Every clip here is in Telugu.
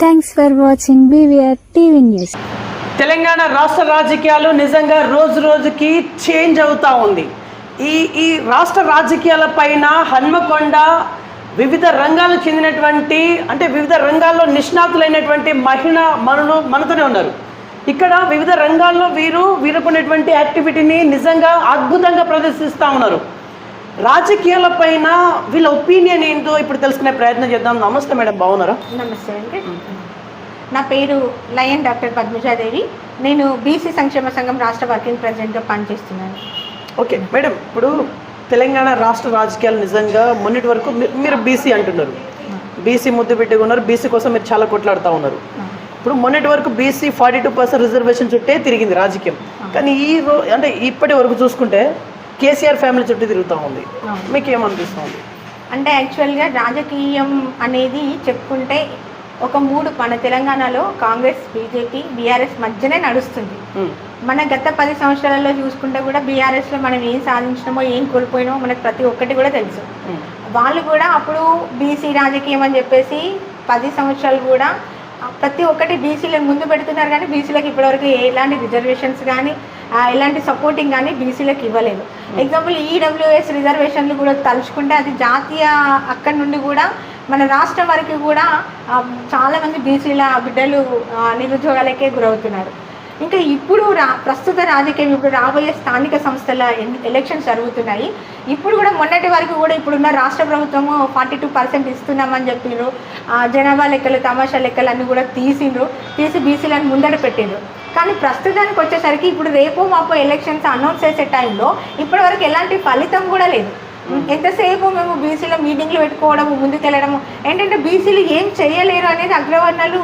Thanks for watching BVR TV news Telangana రాష్ట్ర రాజకీయాలు నిజంగా రోజు రోజుకి చేంజ్ అవుతా ఉంది. ఈ ఈ రాష్ట్ర రాజకీయాల పైన హన్మకొండ వివిధ రంగాలకు చెందినటువంటి అంటే వివిధ రంగాల్లో నిష్ణాతులైనటువంటి మహిళ మనులు మనతోనే ఉన్నారు. ఇక్కడ వివిధ రంగాల్లో వీరు వీరుకున్నటువంటి యాక్టివిటీని నిజంగా అద్భుతంగా ప్రదర్శిస్తూ ఉన్నారు. రాజకీయాల పైన వీళ్ళ ఒపీనియన్ ఏంటో ఇప్పుడు తెలుసుకునే ప్రయత్నం చేద్దాం. నమస్తే మేడం బాగున్నారా? నమస్తే అండి. నా పేరు లయన్ డాక్టర్ పద్మజాదేవి. నేను బీసీ సంక్షేమ సంఘం రాష్ట్ర వర్కింగ్ ప్రెసిడెంట్గా పనిచేస్తున్నాను. ఓకే మేడం ఇప్పుడు తెలంగాణ రాష్ట్ర రాజకీయాలు నిజంగా మొన్నటి వరకు మీరు బీసీ అంటున్నారు. బీసీ ముద్దు పెట్టుకున్నారు ఉన్నారు. బీసీ కోసం మీరు చాలా కొట్లాడుతూ ఉన్నారు. ఇప్పుడు మొన్నటి వరకు BC forty two percent reservation చుట్టే తిరిగింది రాజకీయం. కానీ ఈ అంటే ఇప్పటి వరకు చూసుకుంటే కేసీఆర్ ఫ్యామిలీ చుట్టూ తిరుగుతూ ఉంది. మీకు ఏమనిపిస్తుంది అంటే యాక్చువల్గా రాజకీయం అనేది చెప్పుకుంటే ఒక మూడు మన తెలంగాణలో కాంగ్రెస్ బీజేపీ బీఆర్ఎస్ మధ్యనే నడుస్తుంది. మన గత పది సంవత్సరాలలో చూసుకుంటే కూడా బీఆర్ఎస్లో మనం ఏం సాధించినామో ఏం కోల్పోయినామో మనకు ప్రతి ఒక్కటి కూడా తెలుసు. వాళ్ళు కూడా అప్పుడు బీసీ రాజకీయం అని చెప్పేసి పది సంవత్సరాలు కూడా ప్రతి ఒక్కటి బీసీలకు ముందు పెడుతున్నారు కానీ బీసీలకు ఇప్పటివరకు ఎలాంటి రిజర్వేషన్స్ కానీ ఎలాంటి సపోర్టింగ్ కానీ బీసీలకు ఇవ్వలేదు. ఎగ్జాంపుల్ ఈడబ్ల్యూఎస్ రిజర్వేషన్లు కూడా తలుచుకుంటే అది జాతీయ అక్కడి నుండి కూడా మన రాష్ట్రం వరకు కూడా చాలామంది బీసీల బిడ్డలు నిరుద్యోగాలకే గురవుతున్నారు. ఇంకా ఇప్పుడు రా ప్రస్తుత రాజకీయం ఇప్పుడు రాబోయే స్థానిక సంస్థల ఎలక్షన్స్ జరుగుతున్నాయి. ఇప్పుడు కూడా మొన్నటి వరకు కూడా ఇప్పుడున్న రాష్ట్ర ప్రభుత్వము ఫార్టీ టూ పర్సెంట్ ఇస్తున్నామని చెప్పిండ్రు జనాభా లెక్కలు తమాషా లెక్కలు అన్నీ కూడా తీసిండ్రు. తీసి బీసీలను ముందర పెట్టిండ్రు కానీ ప్రస్తుతానికి వచ్చేసరికి ఇప్పుడు రేపు మాపో ఎలక్షన్స్ అనౌన్స్ చేసే టైంలో ఇప్పటి వరకు ఎలాంటి ఫలితం కూడా లేదు. ఎంతసేపు మేము బీసీలో మీటింగ్లు పెట్టుకోవడము ముందుకెళ్ళడము ఏంటంటే బీసీలు ఏం చేయలేరు అనేది అగ్రవర్ణాలు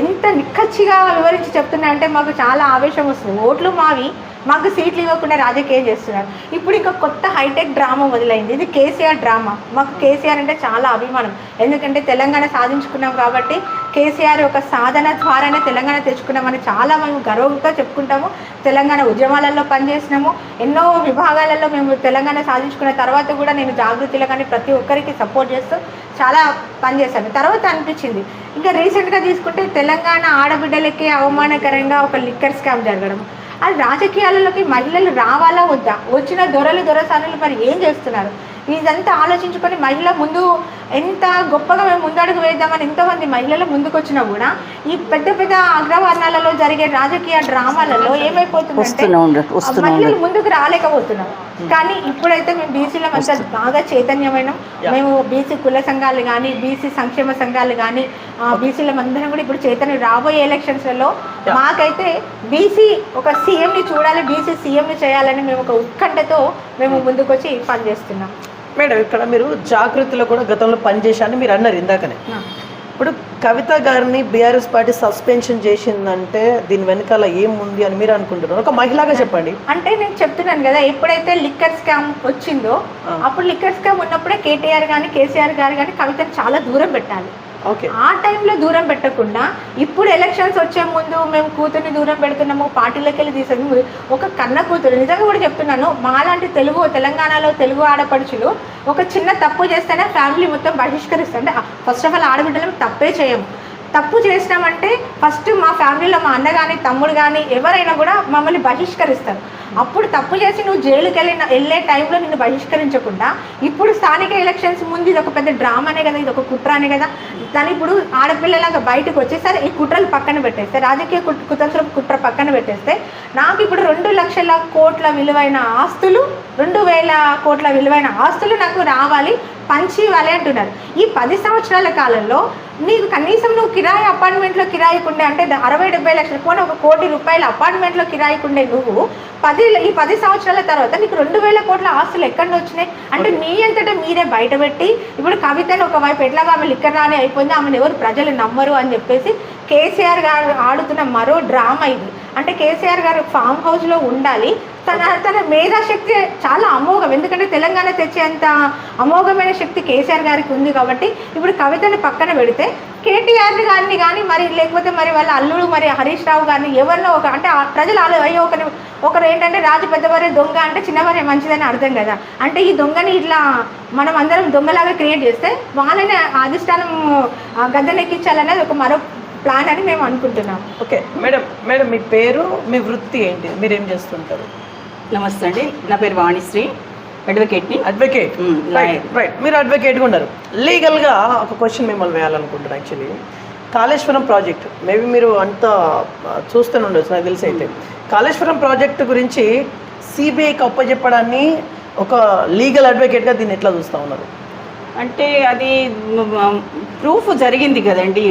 ఎంత నిక్కచ్చిగా వివరించి చెప్తున్నాయంటే మాకు చాలా ఆవేశం వస్తుంది. ఓట్లు మావి మాకు సీట్లు ఇవ్వకుండా రాజకీయం చేస్తున్నారు. ఇప్పుడు ఇంకా కొత్త హైటెక్ డ్రామా మొదలైంది. ఇది కేసీఆర్ డ్రామా. మాకు కేసీఆర్ అంటే చాలా అభిమానం. ఎందుకంటే తెలంగాణ సాధించుకున్నాం కాబట్టి కేసీఆర్ ఒక సాధన ద్వారానే తెలంగాణ తెచ్చుకున్నామని చాలా మేము గర్వంతో చెప్పుకుంటాము. తెలంగాణ ఉద్యమాలలో పనిచేసినాము. ఎన్నో విభాగాలలో మేము తెలంగాణ సాధించుకున్న తర్వాత కూడా నేను జాగృతిలో కానీ ప్రతి ఒక్కరికి సపోర్ట్ చేస్తూ చాలా పనిచేశాను. తర్వాత అనిపించింది. ఇంకా రీసెంట్గా తీసుకుంటే తెలంగాణ ఆడబిడ్డలకి అవమానకరంగా ఒక లిక్కర్ స్కామ్ జరగడం. అది రాజకీయాలలోకి మహిళలు రావాలా వద్దా? వచ్చిన దొరలు దొరసానులు మరి ఏం చేస్తున్నారు? ఇదంతా ఆలోచించుకొని మహిళ ముందు ఎంత గొప్పగా మేము ముందడుగు వేద్దామని ఎంతోమంది మహిళలు ముందుకు వచ్చినా కూడా ఈ పెద్ద పెద్ద అగ్రవర్ణాలలో జరిగే రాజకీయ డ్రామాలలో వస్తూనే మహిళలు ముందుకు రాలేకపోతున్నారు. కానీ ఇప్పుడైతే మేము బీసీల అంతా బాగా చైతన్యమైన. మేము బీసీ కుల సంఘాలు కానీ బీసీ సంక్షేమ సంఘాలు కానీ బీసీల అందరం కూడా ఇప్పుడు చైతన్యం రాబోయే ఎలక్షన్స్లలో మాకైతే బీసీ ఒక సీఎంని చూడాలి బీసీ సీఎంని చేయాలని మేము ఒక ఉత్కంఠతో మేము ముందుకొచ్చి పనిచేస్తున్నాం. మేడం ఇక్కడ మీరు జాగృతిలో కూడా గతంలో పనిచేశారని మీరు అన్నారు ఇందాకనే. ఇప్పుడు కవిత గారిని బీఆర్ఎస్ పార్టీ సస్పెన్షన్ చేసిందంటే దీని వెనకాల ఏముంది అని మీరు అనుకుంటున్నారు? ఒక మహిళగా చెప్పండి. అంటే నేను చెప్తున్నాను కదా ఎప్పుడైతే లిక్కర్ స్కామ్ వచ్చిందో అప్పుడు లిక్కర్ స్కామ్ ఉన్నప్పుడే కేటీఆర్ కానీ కేసీఆర్ గారు కానీ కవితను చాలా దూరం పెట్టాలి. ఆ టైంలో దూరం పెట్టకుండా ఇప్పుడు ఎలక్షన్స్ వచ్చే ముందు మేము కూతుర్ని దూరం పెడుతున్నాము పార్టీలోకి వెళ్ళి తీసేది ఒక కన్న కూతురు నిజంగా కూడా చెప్తున్నాను మాలాంటి తెలుగు తెలంగాణలో తెలుగు ఆడపడుచులు ఒక చిన్న తప్పు చేస్తేనే ఫ్యామిలీ మొత్తం బహిష్కరిస్తుంటే ఫస్ట్ ఆఫ్ ఆల్ ఆడబిడ్డలు తప్పే చేయము తప్పు చేసినామంటే ఫస్ట్ మా ఫ్యామిలీలో మా అన్న కానీ తమ్ముడు కానీ ఎవరైనా కూడా మమ్మల్ని బహిష్కరిస్తారు. అప్పుడు తప్పు చేసి నువ్వు జైలుకి వెళ్ళిన వెళ్ళే టైంలో నిన్ను బహిష్కరించకుండా ఇప్పుడు స్థానిక ఎలక్షన్స్ ముందు ఇది ఒక పెద్ద డ్రామానే కదా ఇది ఒక కుట్రానే కదా. దాని ఇప్పుడు ఆడపిల్లలాగా బయటకు వచ్చేసరి ఈ కుట్రలు పక్కన పెట్టేస్తే రాజకీయ కుట్- కుతంత్ర కుట్ర పక్కన పెట్టేస్తే నాకు ఇప్పుడు రెండు లక్షల కోట్ల విలువైన ఆస్తులు రెండు వేల కోట్ల విలువైన ఆస్తులు నాకు రావాలి. పంచి ఇవ్వాలి అంటున్నారు. ఈ పది సంవత్సరాల కాలంలో నీకు కనీసం నువ్వు కిరాయి అపార్ట్మెంట్లో కిరాయికుండే అంటే ద- అరవై డెబ్బై లక్షలు పోనీ ఒక కోటి రూపాయల అపార్ట్మెంట్లో కిరాయికుండే నువ్వు పది ఈ పది సంవత్సరాల తర్వాత నీకు రెండు వేల కోట్ల ఆస్తులు ఎక్కడి నుంచి వచ్చినాయి? అంటే మీ అంతటా మీరే బయటపెట్టి ఇప్పుడు కవితను ఒకవైపు ఎట్లాగా ఆమె లిక్కర్ రాని అయిపోయింది ఆమెను ఎవరు ప్రజలు నమ్మరు అని చెప్పేసి కేసీఆర్ గారు ఆడుతున్న మరో డ్రామా ఇది. అంటే కేసీఆర్ గారు ఫామ్ హౌస్లో ఉండాలి. తన తన మేధాశక్తి చాలా అమోఘం. ఎందుకంటే తెలంగాణ తెచ్చేంత అమోఘమైన శక్తి కేసీఆర్ గారికి ఉంది కాబట్టి ఇప్పుడు కవితని పక్కన పెడితే కేటీఆర్ గారిని కానీ మరి లేకపోతే మరి వాళ్ళ అల్లుడు మరి హరీష్ రావు గారిని ఎవరినో ఒక అంటే ప్రజలు ఆలో అయ్యో ఒకరి ఒకరు ఏంటంటే రాజు పెద్దవారే దొంగ అంటే చిన్నవారే మంచిదని అర్థం కదా. అంటే ఈ దొంగని ఇట్లా మనం అందరం దొంగలాగా క్రియేట్ చేస్తే వాళ్ళని అధిష్టానం గద్దెనెక్కించాలనేది ఒక మరో ప్లాన్ అని మేము అనుకుంటున్నాం. ఓకే మేడం మేడం మీ పేరు మీ వృత్తి ఏంటి? మీరు ఏం చేస్తుంటారు? నమస్తే అండి నా పేరు వాణిశ్రీ అడ్వకేట్ని అడ్వకేట్ రైట్ రైట్ మీరు అడ్వకేట్గా ఉన్నారు. లీగల్గా ఒక క్వశ్చన్ మిమ్మల్ని వేయాలనుకుంటున్నాను యాక్చువల్లీ కాళేశ్వరం ప్రాజెక్ట్ మేబీ మీరు అంత చూస్తూనే ఉండొచ్చు నాకు తెలిసి అయితే. కాళేశ్వరం ప్రాజెక్ట్ గురించి సిబిఐకి అప్పచెప్పడాన్ని ఒక లీగల్ అడ్వకేట్గా దీన్ని ఎట్లా చూస్తూ ఉన్నారు? అంటే అది ప్రూఫ్ జరిగింది కదండి.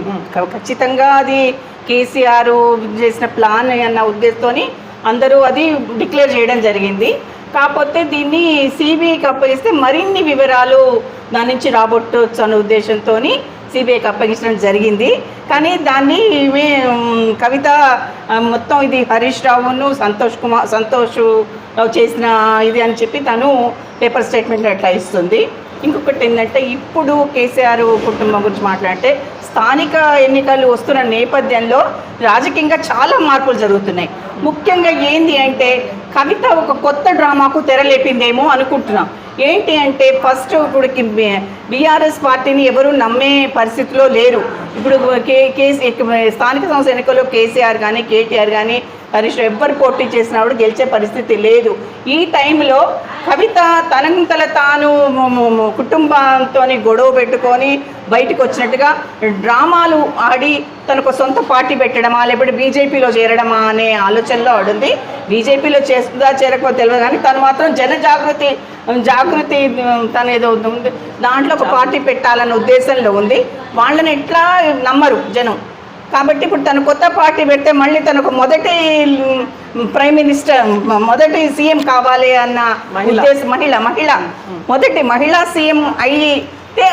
ఖచ్చితంగా అది కేసీఆర్ చేసిన ప్లాన్ అన్న ఉద్దేశంతోని అందరూ అది డిక్లేర్ చేయడం జరిగింది. కాకపోతే దీన్ని సిబిఐకి అప్పగిస్తే మరిన్ని వివరాలు దాని నుంచి రాబట్టవచ్చు అన్న ఉద్దేశంతో సిబిఐకి అప్పగించడం జరిగింది. కానీ దాన్ని మే కవిత మొత్తం ఇది హరీష్ రావును సంతోష్ కుమార్ సంతోష్ చేసిన ఇది అని చెప్పి తను పేపర్ స్టేట్మెంట్ అట్లా ఇస్తుంది. ఇంకొకటి ఏంటంటే ఇప్పుడు కేసీఆర్ కుటుంబం గురించి మాట్లాడితే స్థానిక ఎన్నికలు వస్తున్న నేపథ్యంలో రాజకీయంగా చాలా మార్పులు జరుగుతున్నాయి. ముఖ్యంగా ఏంది అంటే కవిత ఒక కొత్త డ్రామాకు తెరలేపిందేమో అనుకుంటున్నాం. ఏంటి అంటే ఫస్ట్ ఇప్పుడు బీఆర్ఎస్ పార్టీని ఎవరు నమ్మే పరిస్థితిలో లేరు. ఇప్పుడు కే కేసీ స్థానిక సంస్థ ఎన్నికల్లో కేసీఆర్ కానీ కేటీఆర్ కానీ హరీష్ ఎవ్వరు పోటీ చేసినా కూడా గెలిచే పరిస్థితి లేదు. ఈ టైంలో కవిత తనంతల తాను కుటుంబంతో గొడవ పెట్టుకొని బయటకు వచ్చినట్టుగా డ్రామాలు ఆడి తనకు సొంత పార్టీ పెట్టడమా లేకపోతే బీజేపీలో చేరడమా అనే ఆలోచనలో ఆడుంది. బీజేపీలో చేస్తుందా చేరకో తెలియదు కానీ తను మాత్రం జన జాగృతి జాగృతి తన ఏదో ఉంది. దాంట్లో ఒక పార్టీ పెట్టాలన్న ఉద్దేశంలో ఉంది. వాళ్ళని ఎట్లా నమ్మరు జనం. కాబట్టి ఇప్పుడు తను కొత్త పార్టీ పెడితే మళ్ళీ తనకు మొదటి ప్రైమ్ మినిస్టర్ మొదటి సీఎం కావాలి అన్న మహిళ. ఉద్దేశం మహిళ మహిళ. మొదటి మహిళా సీఎం అయితే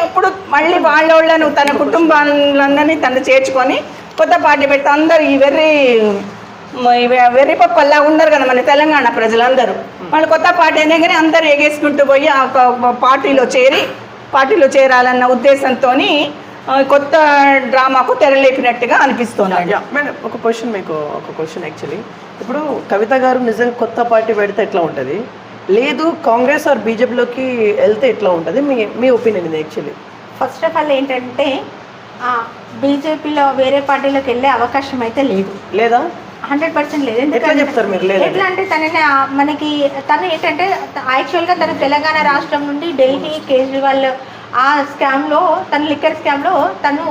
అప్పుడు మళ్ళీ వాళ్ళను తన కుటుంబాలందరినీ తను చేర్చుకొని కొత్త పార్టీ పెడితే అందరు ఈ వెర్రి వెర్రి పప్పల్లా ఉన్నారు కదా మన తెలంగాణ ప్రజలందరూ. వాళ్ళు కొత్త పార్టీ అయినా కానీ అందరూ ఎగేసుకుంటూ పోయి ఆ పార్టీలో చేరి పార్టీలో చేరాలన్న ఉద్దేశంతో కొత్త డ్రామాకు తెరలేపినట్టుగా అనిపిస్తున్నాడు యా మేడం ఒక క్వశ్చన్ మీకు ఒక క్వశ్చన్ యాక్చువల్లీ. ఇప్పుడు కవిత గారు నిజంగా కొత్త పార్టీ పెడితే ఎట్లా ఉంటుంది? లేదు కాంగ్రెస్ ఆర్ బీజేపీలోకి వెళ్తే ఎట్లా ఉంటుంది? మీ మీ ఒపీనియన్ ఇది యాక్చువల్లీ ఫస్ట్ ఆఫ్ ఆల్ ఏంటంటే బీజేపీలో వేరే పార్టీలోకి వెళ్ళే అవకాశం అయితే లేదు. లేదా? హండ్రెడ్ పర్సెంట్ లేదు. ఎందుకంటే? ఎట్లా అంటే తనని మనకి తను ఏంటంటే యాక్చువల్గా తను తెలంగాణ రాష్ట్రం నుండి ఢిల్లీ కేజ్రీవాల్ ఆ స్కామ్లో తన లిక్కర్ స్కామ్లో తను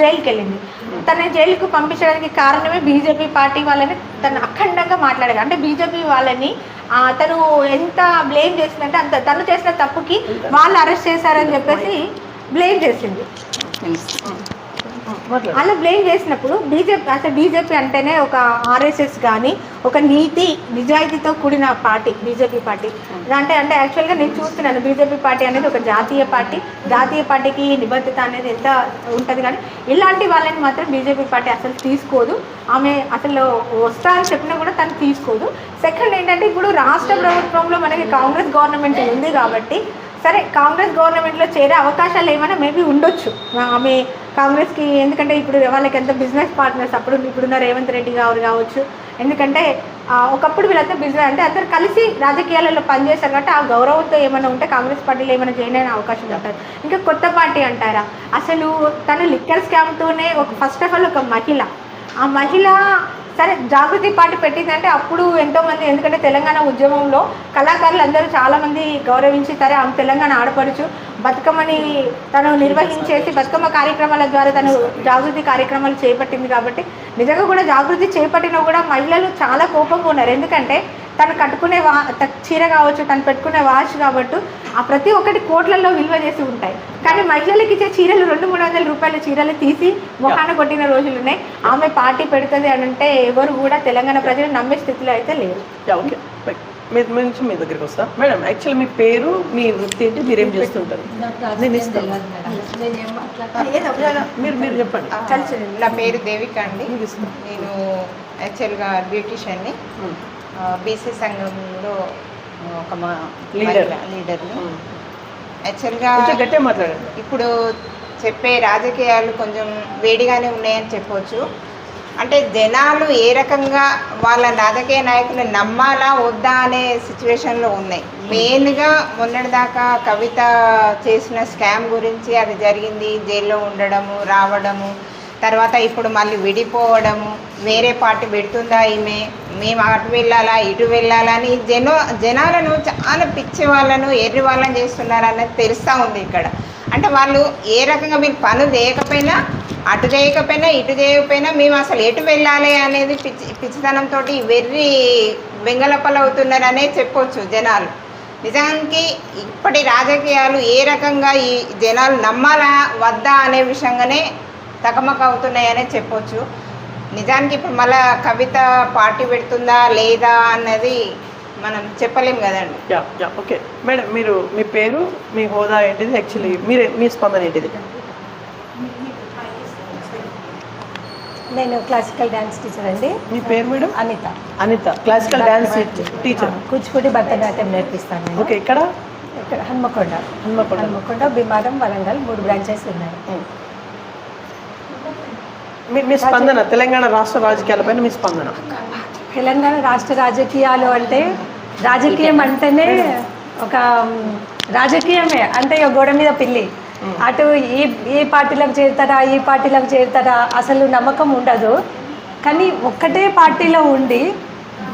జైలుకి వెళ్ళింది. తన జైలుకు పంపించడానికి కారణమే బీజేపీ పార్టీ వాళ్ళని తను అఖండంగా మాట్లాడారు అంటే బీజేపీ వాళ్ళని తను ఎంత బ్లేమ్ చేసిందంటే అంత తను చేసిన తప్పుకి వాళ్ళు అరెస్ట్ చేశారని చెప్పేసి బ్లేమ్ చేసింది. అలా బ్లేమ్ చేసినప్పుడు బీజేపీ అసలు బీజేపీ అంటేనే ఒక ఆర్ఎస్ఎస్ కానీ ఒక నీతి నిజాయితీతో కూడిన పార్టీ బీజేపీ పార్టీ. అంటే అంటే యాక్చువల్గా నేను చూస్తున్నాను బీజేపీ పార్టీ అనేది ఒక జాతీయ పార్టీ. జాతీయ పార్టీకి నిబద్ధత అనేది ఎంత ఉంటుంది కానీ ఇలాంటి వాళ్ళని మాత్రం బీజేపీ పార్టీ అసలు తీసుకోదు. ఆమె అసలు వస్తా అని చెప్పినా కూడా తను తీసుకోదు. సెకండ్ ఏంటంటే ఇప్పుడు రాష్ట్ర ప్రభుత్వంలో మనకి కాంగ్రెస్ గవర్నమెంట్ ఉంది కాబట్టి సరే కాంగ్రెస్ గవర్నమెంట్లో చేరే అవకాశాలు ఏమైనా మేబీ ఉండొచ్చు. ఆమె కాంగ్రెస్కి ఎందుకంటే ఇప్పుడు వాళ్ళకి ఎంత బిజినెస్ పార్ట్నర్స్ అప్పుడు ఇప్పుడున్న రేవంత్ రెడ్డి గారు కావచ్చు. ఎందుకంటే ఒకప్పుడు వీళ్ళంతా బిజినెస్ అంటే అందరు కలిసి రాజకీయాలలో పనిచేశారు కాబట్టి ఆ గౌరవంతో ఏమైనా ఉంటే కాంగ్రెస్ పార్టీలో ఏమైనా జాయిన్ అయిన అవకాశం ఉంటుంది ఇంకా కొత్త పార్టీ అంటారా? అసలు తను లిక్కర్ స్కామ్తోనే ఒక ఫస్ట్ ఆఫ్ ఆల్ ఒక మహిళ. ఆ మహిళ సరే జాగృతి పార్టీ పెట్టిందంటే అప్పుడు ఎంతోమంది ఎందుకంటే తెలంగాణ ఉద్యమంలో కళాకారులు అందరూ చాలామంది గౌరవించి సరే ఆమె తెలంగాణ ఆడపడుచు. బతుకమ్మని తను నిర్వహించేసి బతుకమ్మ కార్యక్రమాల ద్వారా తను జాగృతి కార్యక్రమాలు చేపట్టింది కాబట్టి నిజంగా కూడా జాగృతి చేపట్టినా కూడా మహిళలు చాలా కోపంగా ఉన్నారు. ఎందుకంటే తను కట్టుకునే వా త- చీర కావచ్చు తను పెట్టుకునే వాచ్ కాబట్టి ఆ ప్రతి ఒక్కటి కోట్లలో విలువ చేసి ఉంటాయి. కానీ మహిళలకు ఇచ్చే చీరలు రెండు మూడు వందల రూపాయల చీరలు తీసి మొహాన కొట్టిన రోజులు ఉన్నాయి. ఆమె పార్టీ పెడుతుంది అని అంటే ఎవరు కూడా తెలంగాణ ప్రజలు నమ్మే స్థితిలో అయితే లేరు. ఓకే మీ మీ నుంచి మీ దగ్గరికి వస్తా. మేడం యాక్చువల్లీ మీ పేరు మీ వృత్తి ఏంటి మీరు ఏం చేస్తుంటారు యా, యా, మీరు మీరు చెప్పండి. కలిసి నా పేరు దేవిక అండి. నేను యాక్చువల్గా బ్యూటిషియన్ని. బీసీ సంఘంలో ఒక లీడర్ని ఉమ్. యాక్చువల్గా మాట్లాడండి. ఇప్పుడు చెప్పే రాజకీయాలు కొంచెం వేడిగానే ఉన్నాయని చెప్పవచ్చు అంటే జనాలు ఏ రకంగా వాళ్ళ రాజకీయ నాయకులు నమ్మాలా వద్దా అనే సిచ్యువేషన్లో ఉన్నాయి. మెయిన్గా మొన్నటిదాకా కవిత చేసిన స్కామ్ గురించి అది జరిగింది. జైల్లో ఉండడము రావడము తర్వాత ఇప్పుడు మళ్ళీ విడిపోవడము వేరే పార్టీ పెడుతుందా ఈమె? మేము అటు వెళ్ళాలా ఇటు వెళ్ళాలా అని జన జనాలను చాలా పిచ్చి వాళ్ళను ఎర్రి వాళ్ళని చేస్తున్నారు అన్నది తెలుస్తూ ఉంది ఇక్కడ. అంటే వాళ్ళు ఏ రకంగా మీరు పనులు చేయకపోయినా అటు చేయకపోయినా ఇటు చేయకపోయినా మేము అసలు ఎటు వెళ్ళాలి అనేది పిచ్చి పిచ్చితనంతో వెర్రి వెంగళపలు అవుతున్నారనే అనే చెప్పొచ్చు జనాలు. నిజానికి ఇప్పటి రాజకీయాలు ఏ రకంగా ఈ జనాలు నమ్మాలా వద్దా అనే విషయంగానే తకమక అవుతున్నాయనే చెప్పొచ్చు. నిజానికి ఇప్పుడు మళ్ళా కవిత పార్టీ పెడుతుందా లేదా అన్నది మనం చెప్పలేం కదండి. Yeah yeah okay. మేడం మీరు మీ పేరు మీ హోదా ఏంటిది? యాక్చువల్లీ మీరే మీ స్పందన ఏంటిది? నేను క్లాసికల్ డ్యాన్స్ టీచర్ అండి. మీ పేరు madam? Anitha. Anitha. Classical dance teacher. Kuchipudi Bharatanatyam నేర్పిస్తాను నేను. ఓకే ఇక్కడ ఇక్కడ హన్మకొండ. హన్మకొండ. హన్మకొండ భీమారం వరంగల్ మూడు బ్రాంచెస్ ఉన్నాయి. మీ స్పందన తెలంగాణ రాష్ట్ర రాజకీయాలపైన మీ స్పందన? తెలంగాణ రాష్ట్ర రాజకీయాలు అంటే రాజకీయం అంటేనే ఒక రాజకీయమే. అంటే గోడ మీద పిల్లి. అటు ఈ ఈ పార్టీలకు చేరుతారా ఈ పార్టీలకు చేరుతారా అసలు నమ్మకం ఉండదు. కానీ ఒక్కటే పార్టీలో ఉండి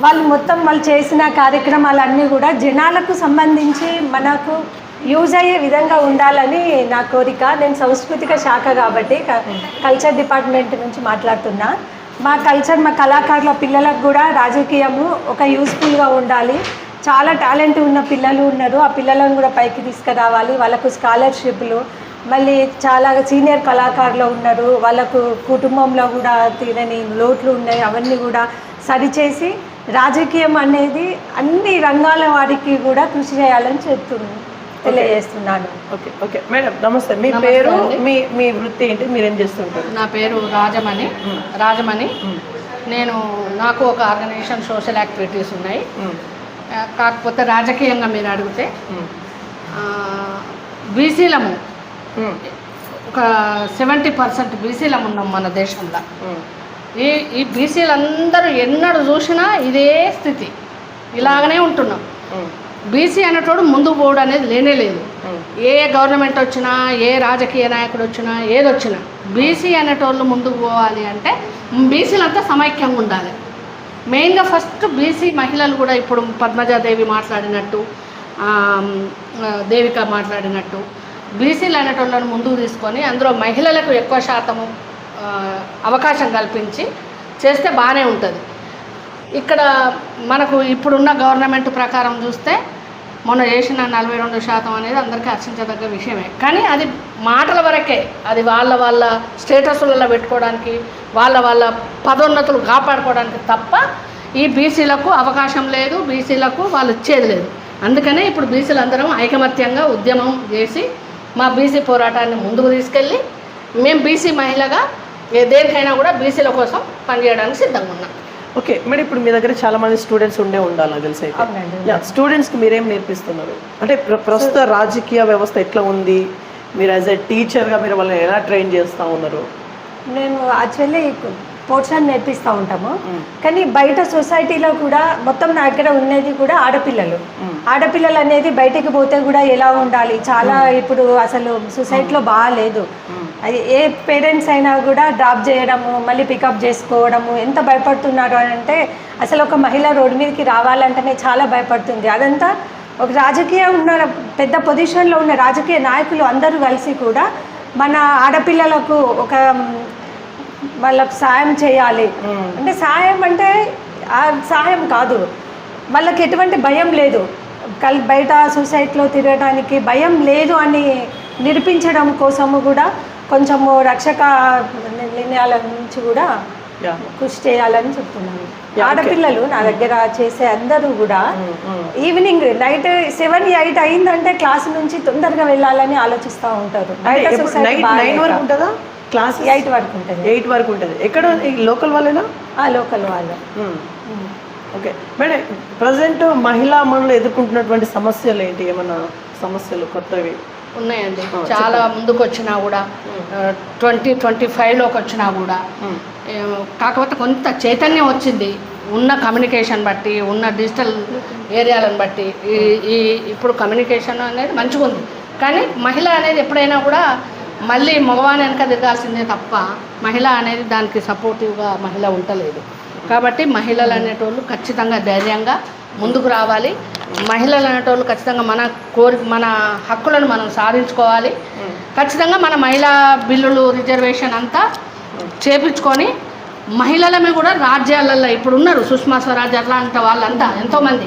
వాళ్ళు మొత్తం వాళ్ళు చేసిన కార్యక్రమాలన్నీ కూడా జనాలకు సంబంధించి మనకు యూజ్ అయ్యే విధంగా ఉండాలని నా కోరిక. నేను సాంస్కృతిక శాఖ కాబట్టి కల్చర్ డిపార్ట్మెంట్ నుంచి మాట్లాడుతున్నా. మా కల్చర్ మా కళాకారుల పిల్లలకు కూడా రాజకీయము ఒక యూస్ఫుల్గా ఉండాలి. చాలా టాలెంట్ ఉన్న పిల్లలు ఉన్నారు. ఆ పిల్లలను కూడా పైకి తీసుకురావాలి. వాళ్ళకు స్కాలర్షిప్లు మళ్ళీ చాలా సీనియర్ కళాకారులు ఉన్నారు. వాళ్ళకు కుటుంబంలో కూడా తీరని లోట్లు ఉన్నాయి. అవన్నీ కూడా సరిచేసి రాజకీయం అనేది అన్ని రంగాల వారికి కూడా కృషి చేయాలని చెప్తున్నాను తెలియజేస్తున్నాను. Okay okay. మేడం నమస్తే. మీ పేరు మీ మీ వృత్తి ఏంటి? మీరేం చేస్తుంటారు? నా పేరు రాజమణి. రాజమణి. నేను నాకు ఒక ఆర్గనైజేషన్ సోషల్ యాక్టివిటీస్ ఉన్నాయి. కాకపోతే రాజకీయంగా మీరు అడిగితే. బీసీలము. ఒక సెవెంటీ పర్సెంట్ బీసీలం ఉన్నాం మన దేశంలో. ఈ ఈ బీసీలందరూ ఎన్నడూ చూసినా ఇదే స్థితి. ఇలాగనే ఉంటున్నాం. బీసీ అనేటోడు ముందు పోవడం అనేది లేనే లేదు. ఏ గవర్నమెంట్ వచ్చినా ఏ రాజకీయ నాయకుడు వచ్చినా ఏది వచ్చినా బీసీ అనేటోళ్ళు ముందుకు పోవాలి అంటే బీసీలంతా సమైక్యంగా ఉండాలి. మెయిన్గా ఫస్ట్ బీసీ మహిళలు కూడా ఇప్పుడు పద్మజాదేవి మాట్లాడినట్టు దేవిక మాట్లాడినట్టు బీసీలు అనేటోళ్ళని ముందుకు తీసుకొని అందులో మహిళలకు ఎక్కువ శాతము అవకాశం కల్పించి చేస్తే బాగానే ఉంటుంది. ఇక్కడ మనకు ఇప్పుడున్న గవర్నమెంట్ ప్రకారం చూస్తే మొన్న చేసిన నలభై రెండు శాతం అనేది అందరికీ హర్షించదగ్గ విషయమే. కానీ అది మాటల వరకే అది వాళ్ళ వాళ్ళ స్టేటస్లలో పెట్టుకోవడానికి వాళ్ళ వాళ్ళ పదోన్నతులు కాపాడుకోవడానికి తప్ప ఈ బీసీలకు అవకాశం లేదు బీసీలకు వాళ్ళు ఇచ్చేది లేదు. అందుకనే ఇప్పుడు బీసీలు అందరం ఐకమత్యంగా ఉద్యమం చేసి మా బీసీ పోరాటాన్ని ముందుకు తీసుకెళ్ళి మేము బీసీ మహిళగా ఏ దేనికైనా కూడా బీసీల కోసం పనిచేయడానికి సిద్ధంగా ఉన్నాం. ఓకే మేడం ఇప్పుడు మీ దగ్గర చాలా మంది స్టూడెంట్స్ ఉండే ఉండాలి తెలిసి అయితే. యా స్టూడెంట్స్కి మీరేం నేర్పిస్తున్నారు? అంటే ప్ర- ప్రస్తుత రాజకీయ వ్యవస్థ ఎట్లా ఉంది? మీరు యాజ్ ఎ టీచర్గా మీరు వాళ్ళని ఎలా ట్రైన్ చేస్తూ ఉన్నారు? నేను యాక్చువల్లీ పోర్షన్ నేర్పిస్తూ ఉంటాము. కానీ బయట సొసైటీలో కూడా మొత్తం నా దగ్గర ఉన్నది కూడా ఆడపిల్లలు. ఆడపిల్లలు అనేది బయటికి పోతే కూడా ఎలా ఉండాలి? చాలా ఇప్పుడు అసలు సొసైటీలో బాగాలేదు. ఏ పేరెంట్స్ అయినా కూడా డ్రాప్ చేయడము మళ్ళీ పికప్ చేసుకోవడము ఎంత భయపడుతున్నారు అని అంటే అసలు ఒక మహిళ రోడ్డు మీదకి రావాలంటేనే చాలా భయపడుతుంది. అదంతా ఒక రాజకీయ ఉన్న పెద్ద పొజిషన్లో ఉన్న రాజకీయ నాయకులు అందరూ కలిసి కూడా మన ఆడపిల్లలకు ఒక వాళ్ళకు సాయం చేయాలి. అంటే సాయం అంటే ఆ సాయం కాదు. వాళ్ళకి ఎటువంటి భయం లేదు. కల్ బయట సొసైటీలో తిరగడానికి భయం లేదు అని నిరూపించడం కోసము కూడా కొంచెము రక్షక నిర్ణయాల నుంచి కూడా కృషి చేయాలని చెప్తున్నాను. ఆడపిల్లలు నా దగ్గర చేసే అందరూ కూడా ఈవినింగ్ నైట్ సెవెన్ ఎయిట్ అయిందంటే క్లాస్ నుంచి తొందరగా వెళ్ళాలని ఆలోచిస్తూ ఉంటారు. నైట్ క్లాస్ ఎయిట్ వరకు ఉంటుంది. ఎయిట్ వరకు ఉంటుంది. ఎక్కడ? లోకల్ వాళ్ళేనా? ఆ లోకల్ వాళ్ళు. ఓకే మేడం ప్రజెంట్ మహిళా మనులు ఎదుర్కొంటున్నటువంటి సమస్యలు ఏంటి? ఏమన్నా సమస్యలు కొత్తవి? ఉన్నాయండి. చాలా ముందుకు వచ్చినా కూడా ట్వంటీ ట్వంటీ ఫైవ్లోకి వచ్చినా కూడా ఏ, కాకపోతే కొంత చైతన్యం వచ్చింది. ఉన్న కమ్యూనికేషన్ బట్టి ఉన్న డిజిటల్ ఏరియాలను బట్టి ఈ ఈ ఇప్పుడు కమ్యూనికేషన్ అనేది మంచిగా ఉంది కానీ మహిళ అనేది ఎప్పుడైనా కూడా మళ్ళీ మగవాని వెనక తిరగాల్సిందే తప్ప మహిళ అనేది దానికి సపోర్టివ్గా మహిళ ఉండలేదు. కాబట్టి మహిళలు అనేటోళ్ళు ఖచ్చితంగా ధైర్యంగా ముందుకు రావాలి. మహిళలు అనేటోళ్ళు ఖచ్చితంగా మన కోరి మన హక్కులను మనం సాధించుకోవాలి. ఖచ్చితంగా మన మహిళా బిల్లులు రిజర్వేషన్ అంతా చేపించుకొని మహిళలమే కూడా రాజ్యాలలో ఇప్పుడు ఉన్నారు సుష్మా స్వరాజ్ అట్లాంటి వాళ్ళంతా ఎంతోమంది.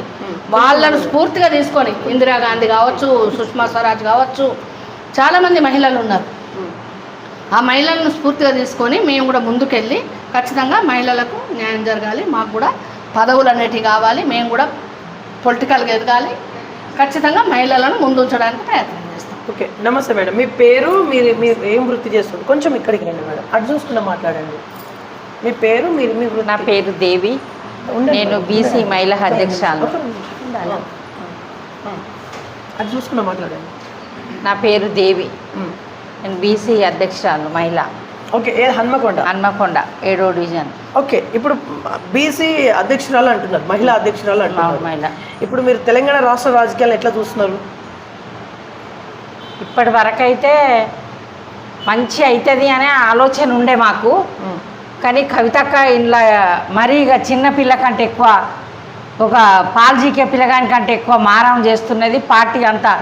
వాళ్ళను స్ఫూర్తిగా తీసుకొని ఇందిరాగాంధీ కావచ్చు సుష్మా స్వరాజ్ కావచ్చు చాలామంది మహిళలు ఉన్నారు. ఆ మహిళలను స్ఫూర్తిగా తీసుకొని మేము కూడా ముందుకెళ్ళి ఖచ్చితంగా మహిళలకు న్యాయం జరగాలి మాకు కూడా పదవులు అనేటివి కావాలి మేము కూడా పొలిటికల్గా ఎదగాలి. ఖచ్చితంగా మహిళలను ముందుంచడానికి ప్రయత్నం చేస్తాం. ఓకే నమస్తే మేడం. మీ పేరు మీరు మీరు ఏం వృత్తి చేస్తుంది కొంచెం ఇక్కడికి రండి మేడం. అటు చూసుకున్న మాట్లాడండి. మీ పేరు మీరు మీ వృత్తి. నా పేరు దేవి. నేను. బీసీ మహిళా అధ్యక్షురాలు. నిమిషం. అది చూసుకున్న మాట్లాడండి. నా పేరు దేవి. నేను బీసీ అధ్యక్షురాలు మహిళ. ఓకే ఏ హన్మకొండ? హన్మకొండ ఏడో డివిజన్. ఓకే ఇప్పుడు బీసీ అధ్యక్షురాలు అంటున్నారు మహిళా అధ్యక్షురాలు అంటున్నారు. మహిళ. ఇప్పుడు మీరు తెలంగాణ రాష్ట్ర రాజకీయాలను ఎట్లా చూస్తున్నారు? ఇప్పటి వరకైతే మంచి అవుతుంది అనే ఆలోచన ఉండే మాకు. కానీ కవితక్క ఇంట్లో మరీ ఇక చిన్న పిల్ల కంటే ఎక్కువ ఒక పాలు జీకే పిల్లగాని కంటే ఎక్కువ మారం చేస్తున్నది పార్టీ అంతా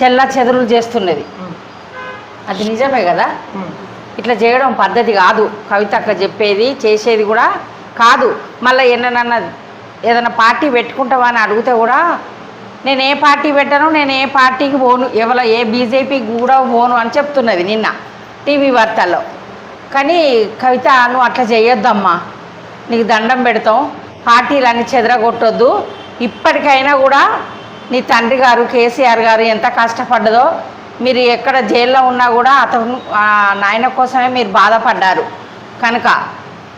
చెల్ల చెదురులు చేస్తున్నది. అది నిజమే కదా? ఇట్లా చేయడం పద్ధతి కాదు. కవిత అక్క చెప్పేది చేసేది కూడా కాదు. మళ్ళీ ఎన్ననన్నా ఏదైనా పార్టీ పెట్టుకుంటావా అని అడిగితే కూడా నేను ఏ పార్టీ పెట్టను నేను ఏ పార్టీకి పోను ఎవల ఏ బీజేపీకి కూడా పోను అని చెప్తున్నది నిన్న టీవీ వార్తల్లో. కానీ కవిత నువ్వు అట్లా చేయొద్దమ్మా. నీకు దండం పెడతాం. పార్టీలన్నీ చెదరగొట్టొద్దు. ఇప్పటికైనా కూడా నీ తండ్రి గారు కేసీఆర్ గారు ఎంత కష్టపడ్డదో మీరు ఎక్కడ జైల్లో ఉన్నా కూడా అతను నాయన కోసమే మీరు బాధపడ్డారు. కనుక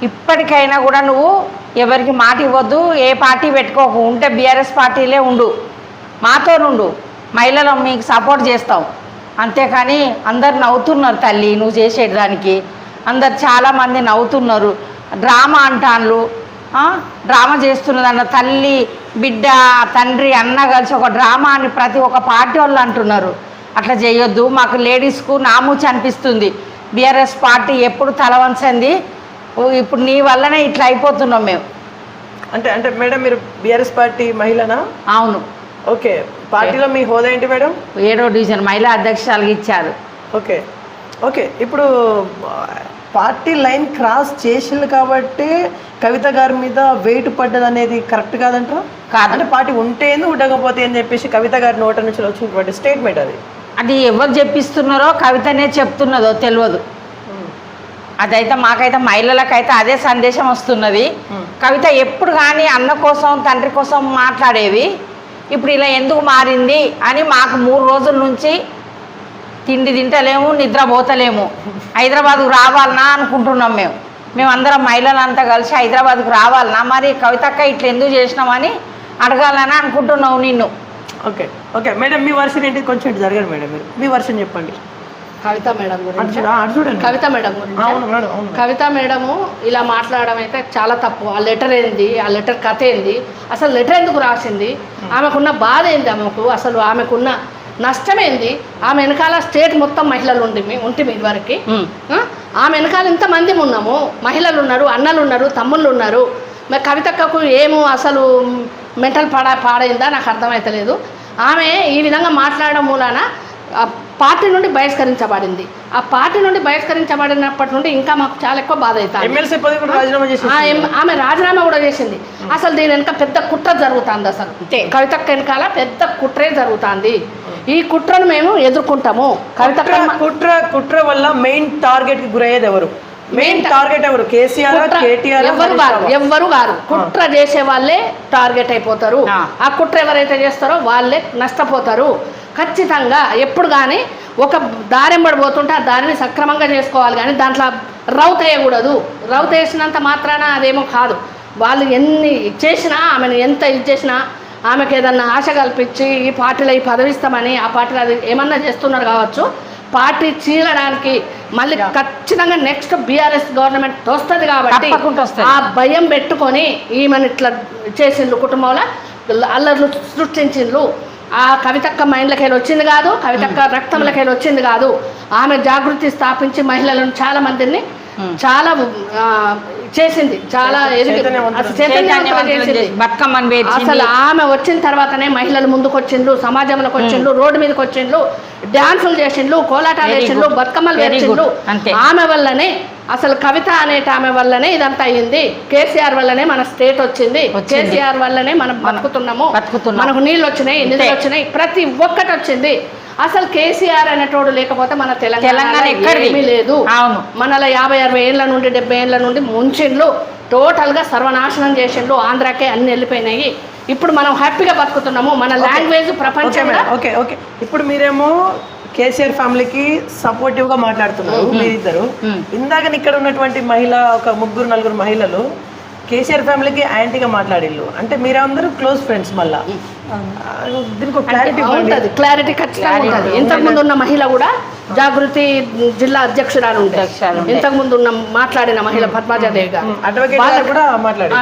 ఇప్పటికైనా కూడా నువ్వు ఎవరికి మాట ఇవ్వద్దు ఏ పార్టీ పెట్టుకోకు ఉంటే బీఆర్ఎస్ పార్టీలే ఉండు. మాతో నుండు మహిళలు మీకు సపోర్ట్ చేస్తాం అంతేకాని అందరు నవ్వుతున్నారు తల్లి నువ్వు చేసేదానికి. అందరు చాలామంది నవ్వుతున్నారు. డ్రామా అంటాన్లు డ్రామా చేస్తున్నదన్న తల్లి బిడ్డ తండ్రి అన్న కలిసి ఒక డ్రామా అని ప్రతి ఒక్క పార్టీ వాళ్ళు అంటున్నారు. అట్లా చేయొద్దు. మాకు లేడీస్కు నామూచి అనిపిస్తుంది. బీఆర్ఎస్ పార్టీ ఎప్పుడు తలవంచంది ఇప్పుడు నీ వల్లనే ఇట్లా అయిపోతున్నాం మేము. అంటే అంటే మేడం మీరు బీఆర్ఎస్ పార్టీ మహిళనా? అవును. ఓకే. పార్టీలో మీ హోదా ఏంటి మేడం? ఏడో డివిజన్ మహిళా అధ్యక్షురాలుగా ఇచ్చారు. ఓకే. ఓకే. ఇప్పుడు పార్టీ లైన్ క్రాస్ చేసిండు కాబట్టి కవిత గారి మీద వెయిట్ పడ్డది అనేది కరెక్ట్ కాదంటారా? కాదు. అంటే పార్టీ ఉంటేంది ఉండకపోతే అని చెప్పేసి కవిత గారి నోట నుంచి వచ్చినటువంటి స్టేట్మెంట్ అది. అది ఎవరు చెప్పిస్తున్నారో కవితనే చెప్తున్నదో తెలియదు. అదైతే మాకైతే మహిళలకైతే అదే సందేశం వస్తున్నది. కవిత ఎప్పుడు కానీ అన్న కోసం తండ్రి కోసం మాట్లాడేవి. ఇప్పుడు ఇలా ఎందుకు మారింది అని మాకు మూడు రోజుల నుంచి తిండి తింటలేము నిద్రపోతలేము. హైదరాబాద్కు రావాలనా అనుకుంటున్నాం మేము. మేమందరం మహిళలంతా కలిసి హైదరాబాద్కు రావాలనా? మరి కవితక్క ఇట్లా ఎందుకు చేసినామని అడగాలని అనుకుంటున్నావు నిన్ను. Okay okay. మేడం మీ వర్షన్ ఏంటి? కొంచెం ఇటు జరగండి మేడం మీరు. మీ వర్షన్ చెప్పండి. కవిత మేడం గురించి? చూడండి. కవిత మేడం గురించి. కవిత మేడము ఇలా మాట్లాడడం అయితే చాలా తప్పు. ఆ లెటర్ ఏంది? ఆ లెటర్ కథ ఏంది? అసలు లెటర్ ఎందుకు రాసింది? ఆమెకున్న బాధ ఏంది ఆమెకు? అసలు ఆమెకున్న నష్టం ఏంది? ఆమె వెనకాల స్టేట్ మొత్తం మహిళలు ఉండి ఉంటే ఇదివరకు? ఆమె వెనకాల ఇంతమంది ఉన్నాము. మహిళలు ఉన్నారు అన్నలు ఉన్నారు తమ్ముళ్ళు ఉన్నారు. మరి కవితక్కకు ఏమో అసలు మెంటల్ పాడా పాడైందా? నాకు అర్థమవుతలేదు ఆమె ఈ విధంగా మాట్లాడడం మూలాన పార్టీ నుండి బహిష్కరించబడింది. ఆ పార్టీ నుండి బహిష్కరించబడినప్పటి నుండి ఇంకా మాకు చాలా ఎక్కువ బాధ అవుతుంది. ఆమె రాజీనామా కూడా చేసింది. అసలు దీని వెనక పెద్ద కుట్ర జరుగుతుంది అసలు. కవితక్క వెనకాల పెద్ద కుట్రే జరుగుతుంది. ఈ కుట్రను మేము ఎదుర్కొంటాము. కవితక్క కుట్ర కుట్ర వల్ల మెయిన్ టార్గెట్కి గురయ్యేది ఎవరు? మెయిన్ టార్గెట్ ఎవరు? కేసీఆర్ కేటీఆర్ ఎవ్వరు గారు కుట్ర చేసే వాళ్ళే టార్గెట్ అయిపోతారు. ఆ. ఆ కుట్ర ఎవరైతే చేస్తారో వాళ్ళే నష్టపోతారు. ఖచ్చితంగా ఎప్పుడు కానీ ఒక దారింబడి పోతుంటే ఆ దారిని సక్రమంగా చేసుకోవాలి కానీ దాంట్లో రౌత్ వేయకూడదు. రౌత్ వేసినంత మాత్రాన అదేమో కాదు. వాళ్ళు ఎన్ని చేసినా ఆమెను ఎంత ఇది చేసినా ఆమెకు ఏదన్నా ఆశ కల్పించి ఈ పార్టీలో ఈ పదవిస్తామని ఆ పార్టీలో అది ఏమన్నా చేస్తున్నారు కావచ్చు. పార్టీ చీలడానికి మళ్ళీ ఖచ్చితంగా నెక్స్ట్ బీఆర్ఎస్ గవర్నమెంట్ వస్తుంది కాబట్టి. ఆ భయం పెట్టుకొని ఈమెను ఇట్లా చేసిండ్రు కుటుంబంలో అల్లర్లు సృష్టించిండ్రు ఆ కవితక్క మైండ్లకి వెళ్ళి వచ్చింది కాదు కవితక్క రక్తంలోకి వెళ్ళి వచ్చింది కాదు. ఆమె జాగృతి స్థాపించి మహిళలను చాలా మందిని చాలా ఆ, చేసింది చాలా. అసలు బతుకమ్మని ఆమె వచ్చిన తర్వాతనే మహిళలు ముందుకు వచ్చిండ్రు సమాజంలోకి వచ్చిండ్రు రోడ్డు మీదకి వచ్చిండ్రు డాన్సులు చేసిండ్రు కోలాటాలు చేసిండ్రు. బతుకమ్మలు వేసిండ్రు. ఆమె వల్లనే అసలు కవిత అనేట ఆమె వల్లనే ఇదంతా అయ్యింది కేసీఆర్ వల్లనే మన స్టేట్ వచ్చింది. కేసీఆర్ వల్లనే మనం బతుకుతున్నాము బతుకుతున్నాం. మనకు నీళ్ళు వచ్చినాయి నిధులు. వచ్చినాయి ప్రతి ఒక్కటి వచ్చింది అసలు కేసీఆర్ అనేటోడు లేకపోతే మన తెలంగాణ? ఏమీ లేదు. అవును. మనల యాభై అరవై ఏళ్ళ నుండి డెబ్బై ఏళ్ళ నుండి ముంచిండ్లు టోటల్గా సర్వనాశనం చేసిండ్రు ఆంధ్రాకే అన్ని వెళ్ళిపోయినాయి. ఇప్పుడు మనం హ్యాపీగా బతుకుతున్నాము. మన లాంగ్వేజ్ మేడం. Okay okay. ఇప్పుడు మీరేమో కేసీఆర్ ఫ్యామిలీకి సపోర్టివ్గా మాట్లాడుతున్నారు మీరిద్దరు. ఇందాక ఇక్కడ ఉన్నటువంటి మహిళ ఒక ముగ్గురు నలుగురు మహిళలు కేసీఆర్ ఫ్యామిలీకి యాంటీగా మాట్లాడిల్లు అంటే మీరందరూ క్లోజ్ ఫ్రెండ్స్ మళ్ళా? దీనికి క్లారిటీ ఉంటుంది క్లారిటీ ఖచ్చితంగా ఉంటుంది ఇంతకు ముందు ఉన్న మహిళ కూడా జాగృతి జిల్లా అధ్యక్షురాలు ఉంటాయి ఇంతకు ముందు ఉన్న మాట్లాడిన మహిళ పద్మాజాదేవి గారు. అడ్వకేట్ కూడా.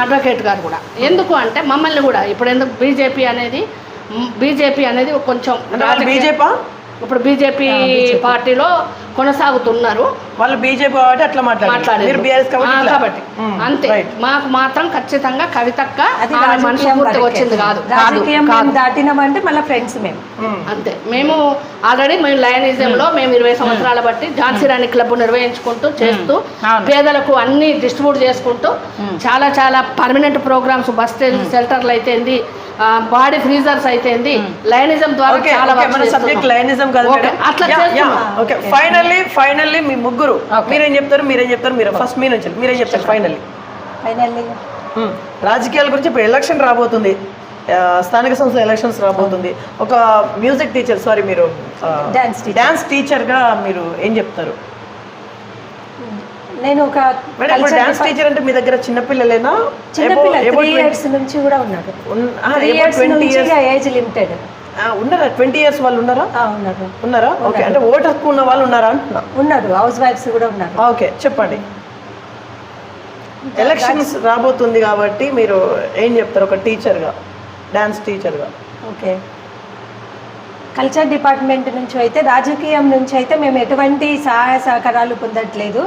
అడ్వకేట్ గారు కూడా. ఎందుకు అంటే మమ్మల్ని కూడా ఇప్పుడు ఎందుకు బీజేపీ అనేది బీజేపీ అనేది కొంచెం బీజేపీ ఇప్పుడు బీజేపీ పార్టీలో కొనసాగుతున్నారు. వాళ్ళు బీజేపీ కాబట్టి అట్లా మాట్లాడారు. కాబట్టి. అంతే. మాకు మాత్రం ఖచ్చితంగా కవితక్క వరకే. వచ్చింది కాదు. దాటినామంటే మళ్ళీ ఫ్రెండ్స్ మేము. అంతే. మేము ఆల్రెడీ మేము లయనిజంలో మేము. ఇరవై సంవత్సరాల బట్టి ఝాన్సీ రాణి క్లబ్ నిర్వహించుకుంటూ చేస్తూ. పేదలకు అన్ని డిస్ట్రిబ్యూట్ చేసుకుంటూ చాలా చాలా పర్మనెంట్ ప్రోగ్రామ్స్ బస్ షెల్టర్లు అయితేంది బాడీ ఫ్రీజర్స్ అయితేంది లయనిజం ద్వారా చాలా మన. సబ్జెక్ట్ లైనిజం కాదు అట్లా. ఓకే ఫైనల్లీ ఫైనల్లీ మీ ముగ్గురు. మీరేం చెప్తారు మీరేం చెప్తారు మీరు ఫస్ట్ మీ నుంచి మీరేం చెప్తారు ఫైనల్లీ ఫైనల్లీ రాజకీయాల గురించి ఇప్పుడు ఎలక్షన్ రాబోతుంది. స్థానిక సంస్థ ఎలక్షన్స్ రాబోతుంది. ఒక మ్యూజిక్ టీచర్ సారీ మీరు. డాన్స్ టీచర్గా మీరు ఏం చెప్తారు? నేను ఒక డాన్స్ టీచర్ అంటే మీ దగ్గర చిన్నపిల్లలేనా? చిన్నపిల్ల త్రీ ఇయర్స్ నుంచి కూడా ఉన్నారు. త్రీ ఇయర్స్ ట్వంటీ నుంచి ఏజ్ లిమిటెడ్ ఉన్నారా? ట్వంటీ ఇయర్స్ వాళ్ళు ఉన్నారా? ఉన్నారు. ఉన్నారా? ఓకే అంటే ఓటు హక్కు ఉన్న వాళ్ళు ఉన్నారా అంటున్నా. ఉన్నారు హౌస్ వైఫ్స్ కూడా ఉన్నారు. ఓకే చెప్పండి. ఎలక్షన్స్ రాబోతుంది కాబట్టి మీరు ఏం చెప్తారు? ఒక టీచర్గా డాన్స్ టీచర్గా ఓకే కల్చర్ డిపార్ట్మెంట్ నుంచి అయితే రాజకీయం నుంచి అయితే మేము ఎటువంటి సహాయ సహకారాలు పొందట్లేదు.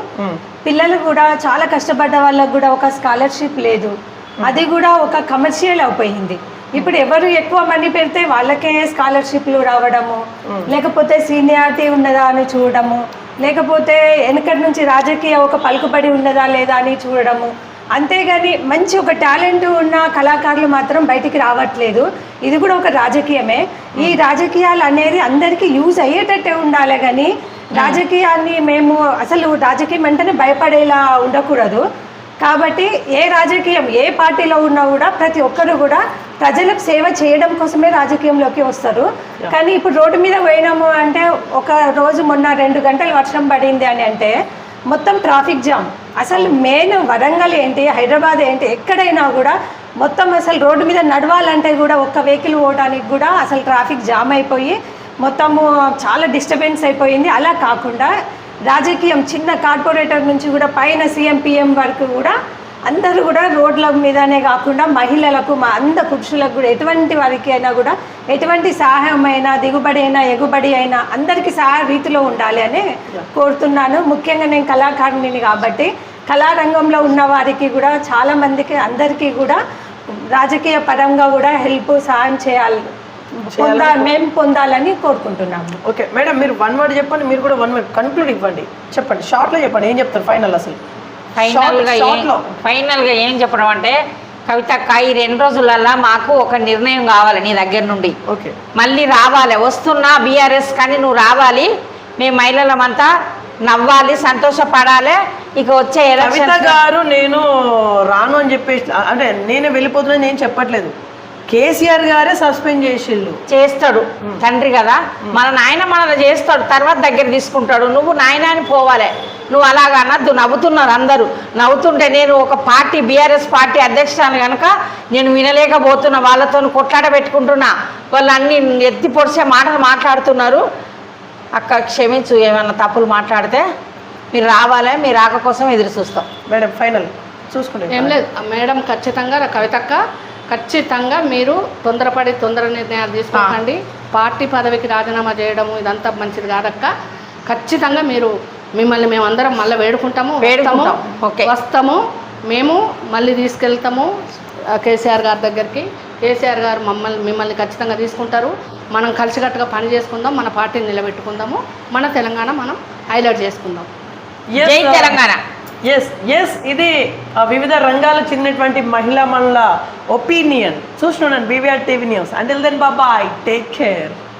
పిల్లలు కూడా చాలా కష్టపడ్డ వాళ్ళకు కూడా ఒక స్కాలర్షిప్ లేదు. అది కూడా ఒక కమర్షియల్ అయిపోయింది. ఇప్పుడు ఎవరు ఎక్కువ మనీ పెడితే వాళ్ళకే స్కాలర్షిప్లు రావడము లేకపోతే సీనియారిటీ ఉన్నదా అని చూడడము లేకపోతే వెనకటి నుంచి రాజకీయ ఒక పలుకుబడి ఉన్నదా లేదా అని చూడడము అంతేగాని మంచి ఒక టాలెంట్ ఉన్న కళాకారులు మాత్రం బయటికి రావట్లేదు. ఇది కూడా ఒక రాజకీయమే. ఈ రాజకీయాలు అనేది అందరికీ యూజ్ అయ్యేటట్టే ఉండాలి కానీ రాజకీయాన్ని మేము అసలు రాజకీయం అంటేనే భయపడేలా ఉండకూడదు. కాబట్టి ఏ రాజకీయం ఏ పార్టీలో ఉన్నా కూడా ప్రతి ఒక్కరు కూడా ప్రజలకు సేవ చేయడం కోసమే రాజకీయంలోకి వస్తారు. కానీ ఇప్పుడు రోడ్డు మీద పోయినాము అంటే ఒక రోజు మొన్న రెండు గంటలు వర్షం పడింది అని అంటే మొత్తం ట్రాఫిక్ జామ్. అసలు మెయిన్ వరంగల్ ఏంటి హైదరాబాద్ ఏంటి ఎక్కడైనా కూడా మొత్తం అసలు రోడ్డు మీద నడవాలంటే కూడా ఒక్క వెహికల్ పోవడానికి కూడా అసలు ట్రాఫిక్ జామ్ అయిపోయి మొత్తము చాలా డిస్టర్బెన్స్ అయిపోయింది. అలా కాకుండా రాజకీయం చిన్న కార్పొరేటర్ నుంచి కూడా పైన సీఎం పిఎం వరకు కూడా అందరూ కూడా రోడ్ల మీదనే కాకుండా మహిళలకు మా అంద పురుషులకు కూడా ఎటువంటి వారికి అయినా కూడా ఎటువంటి సహాయం అయినా దిగుబడి అయినా ఎగుబడి అయినా అందరికీ సహాయ రీతిలో ఉండాలి అని కోరుతున్నాను. ముఖ్యంగా నేను కళాకారుని కాబట్టి కళారంగంలో ఉన్న వారికి కూడా చాలా మందికి అందరికీ కూడా రాజకీయ పరంగా కూడా హెల్ప్ సహాయం చేయాలి పొందా మేము పొందాలని కోరుకుంటున్నాము. ఓకే మేడం మీరు వన్ వర్డ్ చెప్పండి మీరు కూడా వన్ వర్డ్ కన్క్లూడ్ ఇవ్వండి. చెప్పండి షార్ట్లో చెప్పండి ఏం చెప్తారు ఫైనల్ అసలు? ఫైనల్గా ఏం. ఫైనల్గా ఏం చెప్పడం అంటే కవితక్క ఈ రెండు రోజులల్లా మాకు ఒక నిర్ణయం కావాలి నీ దగ్గర నుండి. ఓకే. మళ్ళీ రావాలి. వస్తున్నా బీఆర్ఎస్ కానీ నువ్వు రావాలి. మేము మహిళలమంతా నవ్వాలి సంతోషపడాలి. ఇక వచ్చే కవిత గారు నేను రాను అని చెప్పేసి అంటే నేనే వెళ్ళిపోతున్నా నేను చెప్పట్లేదు. కేసీఆర్ గారే సస్పెండ్ చేసిళ్ళు చేస్తాడు. తండ్రి కదా. మన నాయన మనల్ని చేస్తాడు. తర్వాత దగ్గర తీసుకుంటాడు. నువ్వు నాయన అని పోవాలి. నువ్వు అలాగ అనద్దు. నవ్వుతున్నారు అందరూ. నవ్వుతుంటే నేను ఒక పార్టీ బీఆర్ఎస్ పార్టీ అధ్యక్షురాలు కనుక నేను వినలేకపోతున్నా. వాళ్ళతో కొట్లాడ పెట్టుకుంటున్నా వాళ్ళు అన్ని ఎత్తి పొడిచే మాటలు మాట్లాడుతున్నారు. అక్క క్షమించు ఏమన్నా తప్పులు మాట్లాడితే మీరు రావాలి. మీ రాక కోసం ఎదురు చూస్తాం. Madam final. చూసుకుంటే ఏం లేదు. మేడం ఖచ్చితంగా కవితక్క ఖచ్చితంగా మీరు తొందరపడి తొందర నిర్ణయాలు తీసుకోకండి పార్టీ పదవికి రాజీనామా చేయడము ఇదంతా మంచిది కాదక్క. ఖచ్చితంగా మీరు మిమ్మల్ని మేము అందరం మళ్ళీ వేడుకుంటాము వస్తాము వేడుకుంటాం. ఓకే. వస్తాము. మేము మళ్ళీ తీసుకెళ్తాము కేసీఆర్ గారి దగ్గరికి. కేసీఆర్ గారు మమ్మల్ని మిమ్మల్ని ఖచ్చితంగా తీసుకుంటారు. మనం కలిసికట్టుగా పని చేసుకుందాం మన పార్టీని నిలబెట్టుకుందాము. మన తెలంగాణ మనం హైలైట్ చేసుకుందాం. జై తెలంగాణ. ఎస్ ఎస్ ఇది ఆ, వివిధ రంగాలకు చెందినటువంటి మహిళా మనల ఒపీనియన్. చూస్తున్నాను BVR TV news until then బాబాయ్ టేక్ కేర్